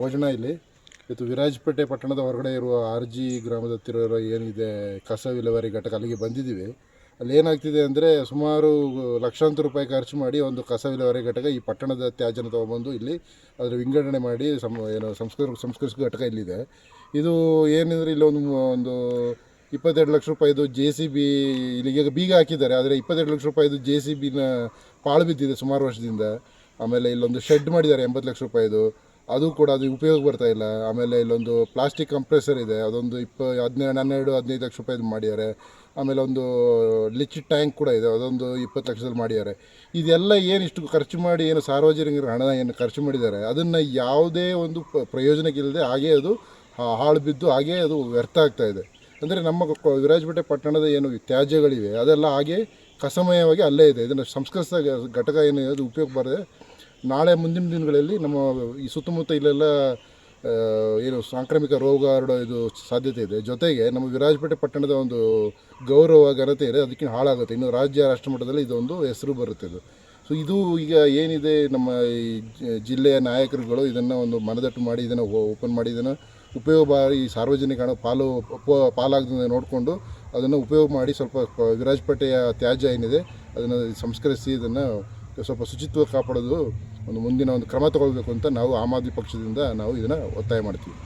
ಭೋಜನ ಇಲ್ಲಿ. ಇವತ್ತು ವಿರಾಜಪೇಟೆ ಪಟ್ಟಣದ ಹೊರಗಡೆ ಇರುವ ಆರ್ ಜಿ ಗ್ರಾಮದ ಹತ್ತಿರ ಏನಿದೆ, ಕಸ ವಿಲೇವಾರಿ ಘಟಕ ಅಲ್ಲಿಗೆ ಬಂದಿದ್ದೀವಿ. ಅಲ್ಲಿ ಏನಾಗ್ತಿದೆ ಅಂದರೆ ಸುಮಾರು ಲಕ್ಷಾಂತರ ರೂಪಾಯಿ ಖರ್ಚು ಮಾಡಿ ಒಂದು ಕಸ ವಿಲೇವಾರಿ ಘಟಕ ಈ ಪಟ್ಟಣದ ತ್ಯಾಜ್ಯನ ತೊಗೊಂಬಂದು ಇಲ್ಲಿ ಅದರ ವಿಂಗಡಣೆ ಮಾಡಿ ಸಂ, ಏನು ಸಂಸ್ಕೃ ಸಂಸ್ಕೃತಿ ಘಟಕ ಇಲ್ಲಿದೆ. ಇದು ಏನಂದರೆ ಇಲ್ಲಿ ಒಂದು ಒಂದು ಇಪ್ಪತ್ತೆರಡು ಲಕ್ಷ ರೂಪಾಯಿದು ಜೆ ಸಿ ಬಿ ಇಲ್ಲಿಗೆ ಬೀಗ ಹಾಕಿದ್ದಾರೆ. ಆದರೆ ಇಪ್ಪತ್ತೆರಡು ಲಕ್ಷ ರೂಪಾಯಿದು ಜೆ ಸಿ ಬಿನ ಪಾಳು ಬಿದ್ದಿದೆ ಸುಮಾರು ವರ್ಷದಿಂದ. ಆಮೇಲೆ ಇಲ್ಲೊಂದು ಶೆಡ್ ಮಾಡಿದ್ದಾರೆ ಎಂಬತ್ತು ಲಕ್ಷ ರೂಪಾಯಿದು ಅದು ಕೂಡ ಅದು ಉಪಯೋಗ ಬರ್ತಾ ಇಲ್ಲ. ಆಮೇಲೆ ಇಲ್ಲೊಂದು ಪ್ಲಾಸ್ಟಿಕ್ ಕಂಪ್ರೆಸರ್ ಇದೆ. ಅದೊಂದು ಇಪ್ಪ ಹದಿನೇಳು ಹನ್ನೆರಡು, ಹದಿನೈದು ಲಕ್ಷ ರೂಪಾಯಿದು ಮಾಡಿದ್ದಾರೆ. ಆಮೇಲೆ ಒಂದು ಲಿಚ್ ಟ್ಯಾಂಕ್ ಕೂಡ ಇದೆ. ಅದೊಂದು ಇಪ್ಪತ್ತು ಲಕ್ಷದಲ್ಲಿ ಮಾಡಿದ್ದಾರೆ. ಇದೆಲ್ಲ ಏನು ಇಷ್ಟು ಖರ್ಚು ಮಾಡಿ, ಏನು ಸಾರ್ವಜನಿಕರ ಹಣ ಏನು ಖರ್ಚು ಮಾಡಿದ್ದಾರೆ? ಅದನ್ನು ಯಾವುದೇ ಒಂದು ಪ್ರಯೋಜನಕ್ಕಿಲ್ಲದೆ ಹಾಗೇ ಅದು ಹಾಳು ಬಿದ್ದು ಹಾಗೇ ಅದು ವ್ಯರ್ಥ ಆಗ್ತಾ ಇದೆ. ಅಂದರೆ ನಮ್ಮ ವಿರಾಜಪೇಟೆ ಪಟ್ಟಣದ ಏನು ತ್ಯಾಜ್ಯಗಳಿವೆ, ಅದೆಲ್ಲ ಹಾಗೆ ಕಸಮಯವಾಗಿ ಅಲ್ಲೇ ಇದೆ. ಇದನ್ನು ಸಂಸ್ಕರಿಸಿದ ಘಟಕ ಏನು ಅದು ಉಪಯೋಗ ಬರದೆ ನಾಳೆ ಮುಂದಿನ ದಿನಗಳಲ್ಲಿ ನಮ್ಮ ಈ ಸುತ್ತಮುತ್ತ ಇಲ್ಲೆಲ್ಲ ಏನು ಸಾಂಕ್ರಾಮಿಕ ರೋಗ ಹರಡೋ ಇದು ಸಾಧ್ಯತೆ ಇದೆ. ಜೊತೆಗೆ ನಮ್ಮ ವಿರಾಜಪೇಟೆ ಪಟ್ಟಣದ ಒಂದು ಗೌರವ, ಘನತೆ ಇದೆ. ಅದಕ್ಕೆ ಹಾಳಾಗುತ್ತೆ. ಇನ್ನು ರಾಜ್ಯ ರಾಷ್ಟ್ರ ಮಟ್ಟದಲ್ಲಿ ಇದೊಂದು ಹೆಸರು ಬರುತ್ತೆ ಇದು ಸೊ ಇದು ಈಗ ಏನಿದೆ, ನಮ್ಮ ಈ ಜಿಲ್ಲೆಯ ನಾಯಕರುಗಳು ಇದನ್ನು ಒಂದು ಮನದಟ್ಟು ಮಾಡಿ, ಇದನ್ನು ಓಪನ್ ಮಾಡಿ, ಇದನ್ನು ಉಪಯೋಗ ಈ ಸಾರ್ವಜನಿಕ ಪಾಲು ಪಾಲಾಗದಂತೆ ನೋಡಿಕೊಂಡು ಅದನ್ನು ಉಪಯೋಗ ಮಾಡಿ ಸ್ವಲ್ಪ ವಿರಾಜಪೇಟೆಯ ತ್ಯಾಜ್ಯ ಏನಿದೆ, ಅದನ್ನು ಸಂಸ್ಕರಿಸಿ ಇದನ್ನು ಸ್ವಲ್ಪ ಶುಚಿತ್ವ ಕಾಪಾಡೋದು ಒಂದು ಮುಂದಿನ ಒಂದು ಕ್ರಮ ತಗೊಳ್ಬೇಕು ಅಂತ ನಾವು ಆಮ್ ಆದ್ಮಿ ಪಕ್ಷದಿಂದ ನಾವು ಇದನ್ನು ಒತ್ತಾಯ ಮಾಡ್ತೀವಿ.